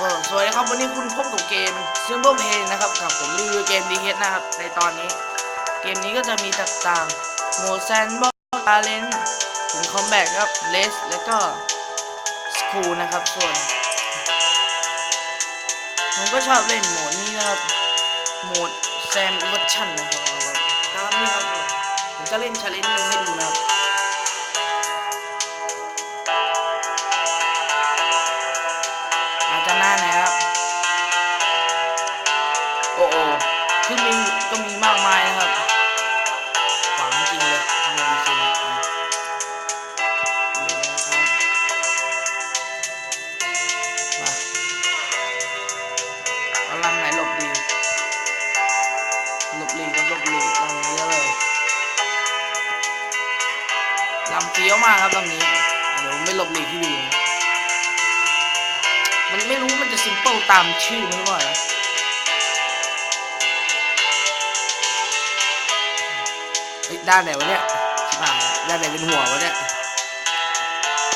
ก็สวัสดีครับวันนี้คุณพบกับเกม Simple Play นะครับกับผมรีวิวเกม d h นะครับ ในตอนนี้ เกมนี้ก็จะมีต่างๆโมแซนบ็อกซ์าเลนถึงคอมแบทครับเลสแล้วก็สคูลนะครับส่วนผมก็ชอบเล่นโหมดนี้นะครับโหมดแซนเวอร์ชันนะครับตามนี้ครับผมจะเล่นชาเลนจ์หนึ่งให้ดูนะครับ เฟี้ยวมากครับลำนี้ เดี๋ยวไม่หลบหลีกที่ดูมันไม่รู้มันจะซิมเปิลตามชื่อมันหรือเปล่าด้านไหนวะเนี่ยชิบหายด้านไหนเป็นหัววะเนี่ย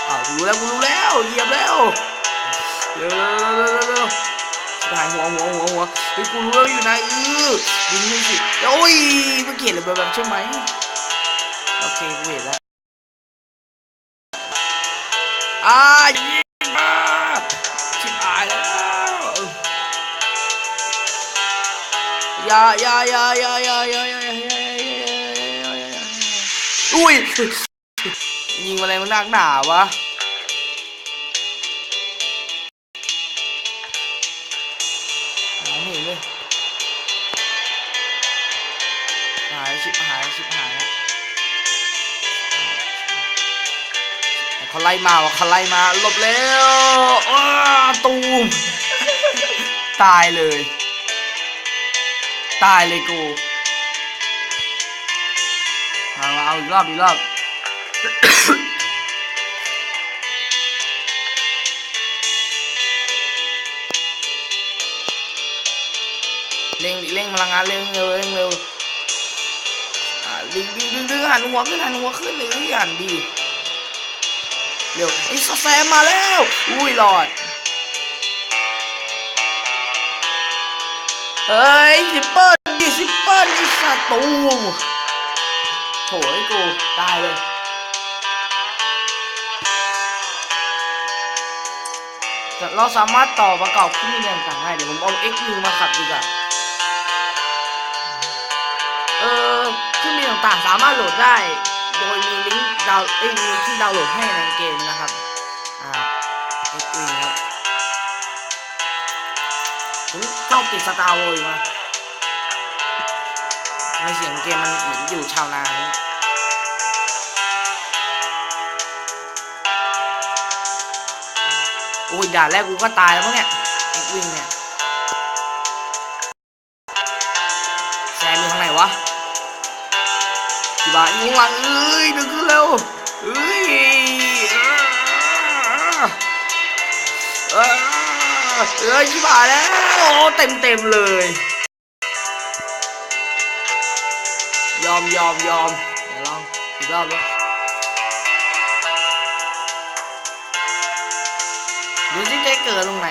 อ้าวรู้แล้วกูรู้แล้วเหยียบแล้วเร็วเร็วเร็วเร็วชิบหายหัวหัวหัวหัวเฮ้ยกูรู้แล้วอยู่ไหนเออดึงนี่สิโอ้ยเมื่อกี้เห็นแบบแบบใช่ไหมโอเคกูเห็นแล้ว อ่ายิงอ่าชิบหายแล้วอย่าอย่าอย่าอย่าอย่าอย่าอย่าอย่าอย่าอุ้ยยิงอะไรมันนักหนาวะมองไม่เห็นเลยหายชิบหายชิบหายแล้ เขาไล่มาวะเขาไล่มาหลบแล้วอ้าตูมตายเลย ตายเลยกูเอาเอาอีกรอบอีกรอบเร่งเร่งพลังงานเร่งเร็วเร่งเร็วดึงดึงดึงดึงหันหัวขึ้นหันหัวขึ้นเลยหันดี เร็วไอ้สแซมมาแล้ว อุ้ยหลอด เฮ้ยซิปเปิลดิซิปเปิลไอ้สัตว์ตูโถไอ้กูตายเลยเราสามารถต่อประกอบขึ้นมีเรื่องต่างได้เดี๋ยวผมเอา X 1มาขับดีกว่า เออขึ้นมีต่างๆสามารถโหลดได้ โดยมี ดาวเอ้ยมีที่ดาวน์โหลดให้ในเกมนะครับ อ่า X 1ครับผมชอบติดสตาร์โวอยู่มาในเสียงเกมมันเหมือนอยู่ชาวนานี่ยโอ้ยด่าแรกกูก็ตายแล้วมั้งเนี่ยเอ็กวิงเนี่ยแซมอยู่ทางไหนวะ บานอยู่ข้างหลังเอ้ยดึงขึ้นเร็วเอ้ยเออเอ้ยชิบหายแล้วโอ้เต็มเต็มเลย ยอมยอมยอมเดี๋ยวลองอีกรอบเลยดูสิเจ๊เกิดตรงไหน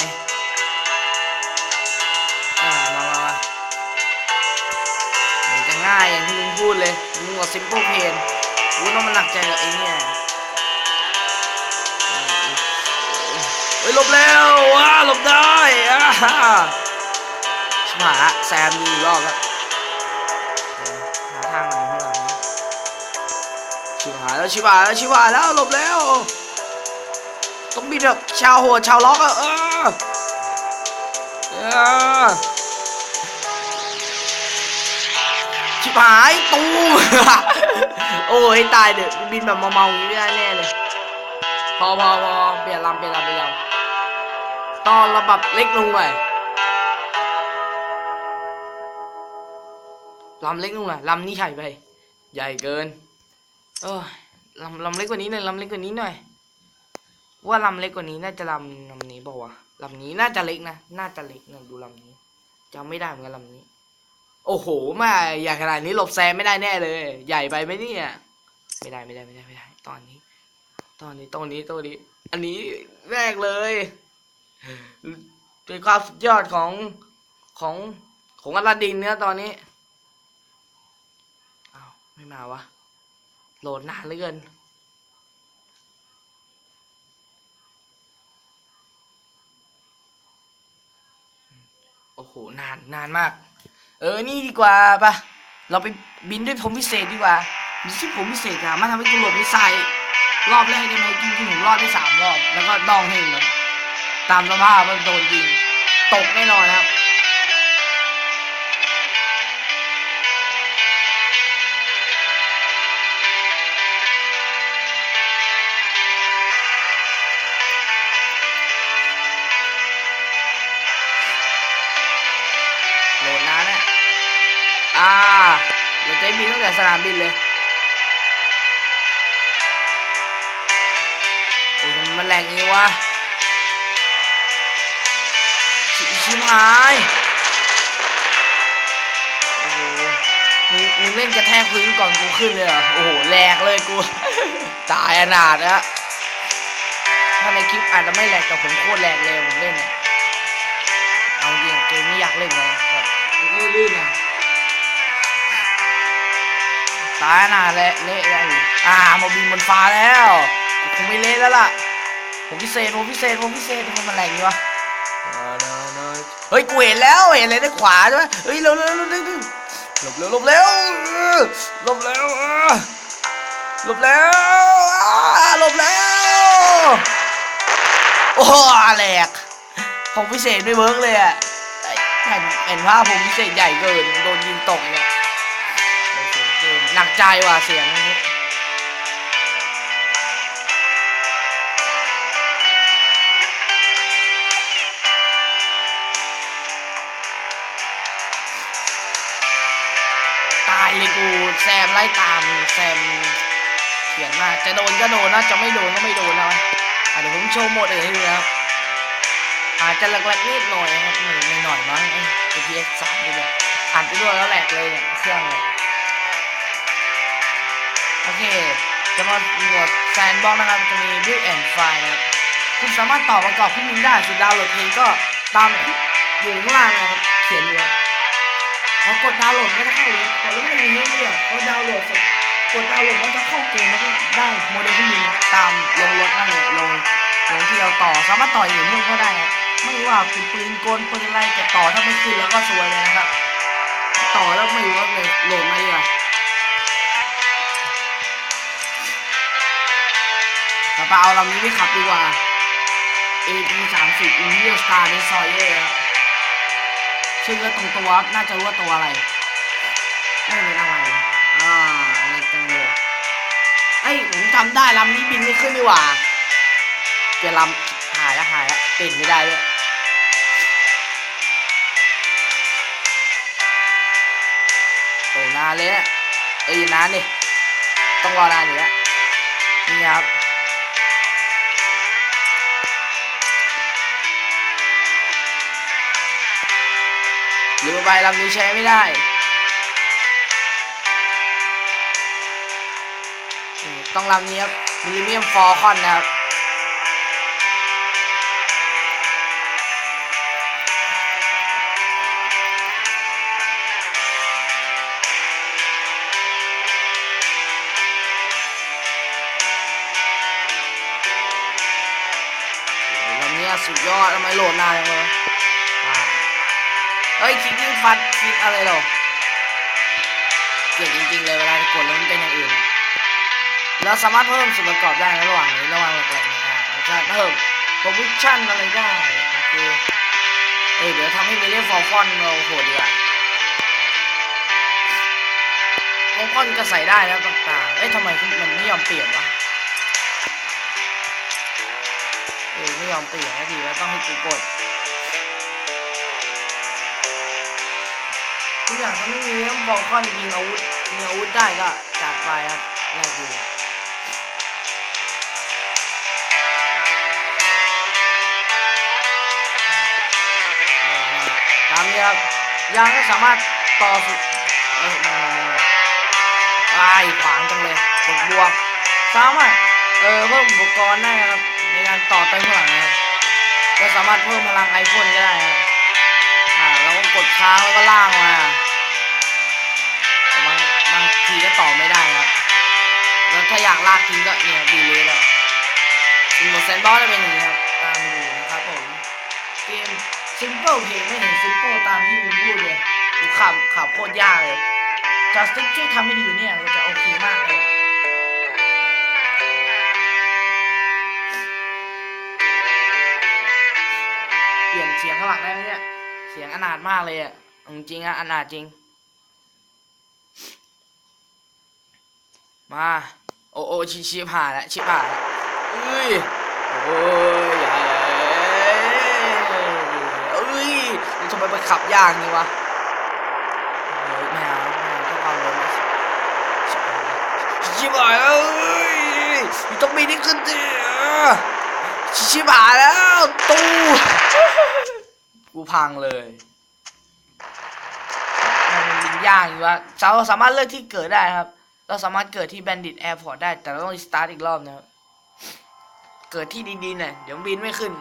พูดเลยมึงบอก simple pain กูต้องมาหนักใจกับไอ้เนี่ยเฮ้ยหลบแล้วว้าหลบได้อ่าฮ่าชิบหายละแซมดูอีกรอบแล้วหาทางไหนให้เราชิบหายแล้วชิบหายแล้วชิบหายแล้วหลบแล้วต้องบินแบบชาวโหดชาวล็อกอะเออเออ ชิบหายตูมโอ้ยตายเด้อบินแบบเมาๆอย่างนี้ไม่ได้แน่เลยพอพอพอเปลี่ยนลำเปลี่ยนลำเปลี่ยนลำตอนระบับเล็กลงไปลำเล็กลงหน่อยลำนี้ใหญ่ไป ใหญ่เกิน เออลำลำเล็กกว่านี้หน่อยลำเล็กกว่านี้หน่อย ว่าลำเล็กกว่านี้น่าจะลำลำนี้เปล่าวะลำนี้น่าจะเล็กนะ น่าจะเล็กนะดูลำนี้จำไม่ได้เหมือนกันลำนี้ โอ้โหแม่ใหญ่ขนาดนี้หลบแซมไม่ได้แน่เลย ใหญ่ไปไหมเนี่ยไม่ได้ไม่ได้ไม่ได้ไม่ได้ ตอนนี้ ตอนนี้ตอนนี้ตอนนี้ อันนี้แรกเลยเกิดความสุดยอดของของของอลาดินเนี่ยตอนนี้อ้าวไม่มาวะโหลดนานเหลือเกินโอ้โหนานนานมาก เออ นี่ดีกว่าปะเราไปบินด้วยผมพิเศษดีกว่าบินที่ผมพิเศษอะมาทำให้กูหลบไม่ใส่รอบแรกได้ไหมจริงๆผมรอดได้สามรอบ แล้วก็ดองเฮงเลยตามสภาพมันโดนยิง ตกแน่นอนครับ เดี๋ยวจะบินตั้งแต่สนามบินเลยโอ้ยทำไมมันแรงอย่างนี้วะชิชิมหายโอ้โหมึงมึงเล่นกระแทกพื้นก่อนกูขึ้นเลยเหรอโอ้โหแหลกเลยกู ตายอนาถนะถ้าในคลิปอาจจะไม่แหลกแต่ผมโคตรแหลกเลยผมเล่นเนี่ยเอาจริงเกมนี้อยากเล่นเลยแบบลื่นๆนะ ตายนาเละเละเลยอ่ามาบินบนฟ้าแล้วคงไม่เละแล้วล่ะผมพิเศษผมพิเศษผมพิเศษทำไมมันแรงอยู่วะเฮ้ยกูเห็นแล้วเห็นเลยด้านขวาใช่ไหมเฮ้ยเร็วเร็วเร็วเร็วหลบเร็วหลบเร็วหลบเร็วหลบเร็วหลบเร็วโอ้โหแหลกผมพิเศษไม่เวิร์กเลยอะเห็นเห็นภาพผมพิเศษใหญ่เกินโดนยิงตกเนี่ย หนักใจว่ะเสียงนี้ตายเลยกูแซมไล่ตามแซมเขียนมาจะโดนก็โดนนะจะไม่โดนก็ไม่โดนนะเดี๋ยวผมโชว์หมดอื่นให้ดูนะครับอาจจะหลกๆนิดหน่อยนะครับไม่ไม่หน่อยมั้งไอ้ APS สามนี่เนี่ยอ่านไปด้วยแล้วแหลกเลยเนี่ยเครื่องเนี่ย โอเค จะมาหมดแซนบ็อกนะครับ จะมี Build and File นะครับ คุณสามารถต่อประกอบขึ้นมินได้ส่วนดาวน์โหลดเพลงก็ตามที่อยู่ข้างล่างนะครับ เขียนอยู่พอกดดาวน์โหลดก็จะเข้าเลยกดแล้วไม่มีเนื้อเรื่องพอดาวน์โหลดเสร็จกดดาวน์โหลดก็จะเข้าเกมแล้วก็ได้โมเดลขึ้นมินตามลงรถนั่นเลยลงลงที่เราต่อสามารถต่ออย่างนี้ก็ได้ครับไม่ว่าคุณปืนกลปืนอะไรจะต่อถ้าไม่ขึ้นแล้วก็ซวยเลยนะครับ ต่อแล้วไม่รู้ว่าเลยโหลดมาดีกว่าต่ไปเอาลำนี้ไปขับดีกว่า AP 3 0 Imperial Star Destroyer ครับชื่อก็ตรงตัวน่าจะรู้ว่าตัวอะไรไม่เป็นอะไรอ่าอะไรจังเลยเอ้ผมจำได้ลำนี้บินไม่ขึ้นดีกว่าเปลี่ยนลำหายแล้วหายแล้วติดไม่ได้ด้วยโอ้นานเลยนี่ยเอ้ยนานดิต้องรอนานอยู่แล้วนี่ครับ หรือใบลำนี้ใช้ไม่ได้ต้องลำนี้ครับมิลลิเมียมฟอร์คอนนะครับลำนี้สุดยอดทำไมโหลดนานจังเลย เฮ้ยคิดยิ่งฟัดคิดอะไรหรอเก่งจริงๆเลยเวลากดแล้วมันเป็นอย่างอื่นอะเราสามารถเพิ่มส่วนประกอบได้ระหว่างนี้ระหว่างหลกๆเนี่ยอ่าเราจะเพิ่มโปรโมชั่นอะไรได้โอเคเออเดี๋ยวทำให้เมเล่ฟอร์ฟอนเราโหดดีกว่าฟอร์ฟอนก็ใส่ได้แล้วต่างๆเอ้ยทำไมมันไม่ยอมเปลี่ยนวะเออไม่ยอมเปลี่ยนนาทีแล้วต้องให้กูกด ทุกอย่างถ้าไม่มีเรื่องบอกข้อนยิงอาวุธมีอาวุธได้ก็จัดไปครับแรกดีตามนี้ครับยางก็สามารถต่อสุดเออมาไอ้ายขวางจังเลยกดบวกสามารถเออเพิ่มอุปกรณ์ได้ครับในการต่อเติมข้างหลังนะครับเราสามารถเพิ่มพลังไอพ่นก็ได้ครับอ่าเราก็กดค้างแล้วก็ล่างมา อยากลากทิ้งก็เนี่ยดีเลยแหล้วอินโมเซนบอลจะเป็นอย่างนี้ครับ ตามดูนะครับผม เกมซิมเปิลเพลงไม่เห็นซิมเปิลตามที่คุณพูดเลยกูขับขับโคตรยากเลยจัสติกช่วยทำให้ดีกว่านี้ก็จะโอเคมากเลยเปลี่ยนเสียงข้างหลังได้ไหมเนี่ยเสียงอนาถมากเลยอะเอาจริงๆอะอนาถจริง มา โอ้โอ้ชิชิผ่านแล้วชิผ่านล้วเอ้ยโอ้ยใหญ่เอ้ยทำไมมันขับยากนี่วะเฮ้ยไม่เอาไม่เอาถ้าความเร็วไม่ชิบหายเอ้ยอยู่ต้องมีนี่ขึ้นดิชิบหายแล้วตู้กูพังเลยมันยากอยู่ว่าเราสามารถเลือกที่เกิดได้ครับ เราสามารถเกิดที่ Bandit Airport ได้ แต่เราต้องสตาร์ทอีกรอบนะครับ เกิดที่ดีๆหน่อยเดี๋ยวบินไม่ขึ้น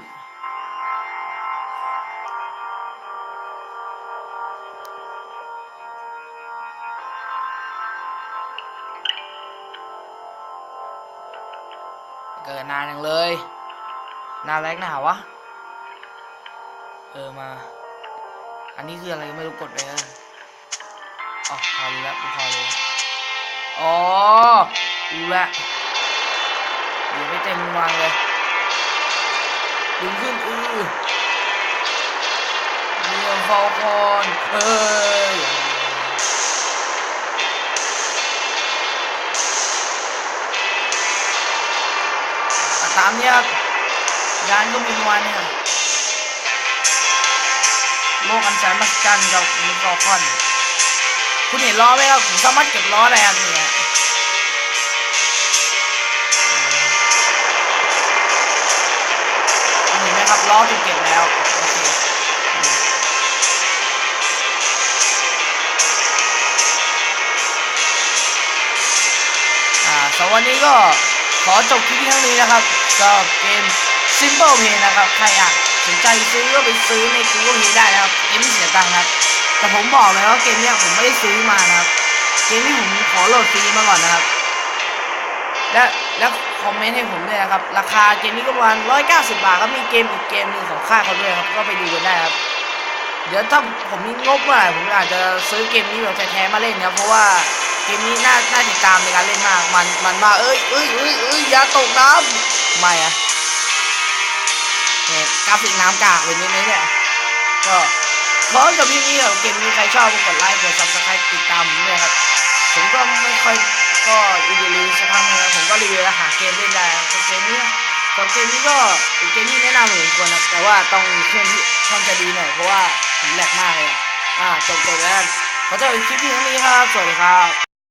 เกิดนานยังเลย นานแรกหนาวะ เออมา อันนี้คืออะไรไม่รู้กดไปแล้วอ๋อพอรู้แล้วพอรู้แล้ว อ๋อรู้แล้วเดี๋ยวไม่เต็มวันเลยดึงขึ้นอือเรื่องฟอลคอนเอ้ยตามเนี้ยยานก็มีวันเนี่ยโลกอันแสนมหัศจรรย์กับมิฟอลคอน คุณเห็นล้อไหมครับผมสามารถเก็บล้อได้ครับเนี่ยเห็นไหมครับล้อถูกเก็บแล้วโอเคอ่าสำหรับวันนี้ก็ขอจบคลิปเท่านี้นะครับกับเกม Simple Play นะครับ ใครอยากสนใจซื้อก็ไปซื้อใน Google Play ได้นะครับเกมไม่เสียตังค์ครับ แต่ผมบอกเลยว่าเกมเนี้ยผมไม่ได้ซื้อมานะครับ เกมนี้ผมขอโหลดฟรีมาก่อนนะครับ และแล้วคอมเมนต์ให้ผมด้วยนะครับ ราคาเกมนี้ก็ประมาณ190 บาทก็มีเกมอีกเกมหนึ่งของค่ายเขาด้วยครับ ก็ไปดูกันได้ครับ เดี๋ยวถ้าผมมีงบเมื่อไหร่ผมอาจจะซื้อเกมนี้แบบแท้ๆมาเล่นนะเพราะว่าเกมนี้น่าน่าติดตามในการเล่นมาก มันมันมาเอ้ยเอ้ยเอ้ยเอ้ยอย่าตกน้ำไม่อะเนี่ยกราฟิกน้ำกากเลยนี่เนี่ยก็ ขอจบพี่นี่ครับเกมนี้ใครชอบก็กดไลค์กดซับสไครต์ติดตามผมด้วยครับผมก็ไม่ค่อยก็รีวิวสักพักนึงนะผมก็รีวิวแล้วหาเกมเล่นได้ครับแต่เกมนี้แต่เกมนี้ก็เป็นเกมที่แนะนำเหมือนกันนะแต่ว่าต้องเครื่องที่ค่องจะดีหน่อยเพราะว่าผมแหลกมากเลยอ่าจบจบแล้วขอจบคลิปที่นี้ครับสวัสดีครับ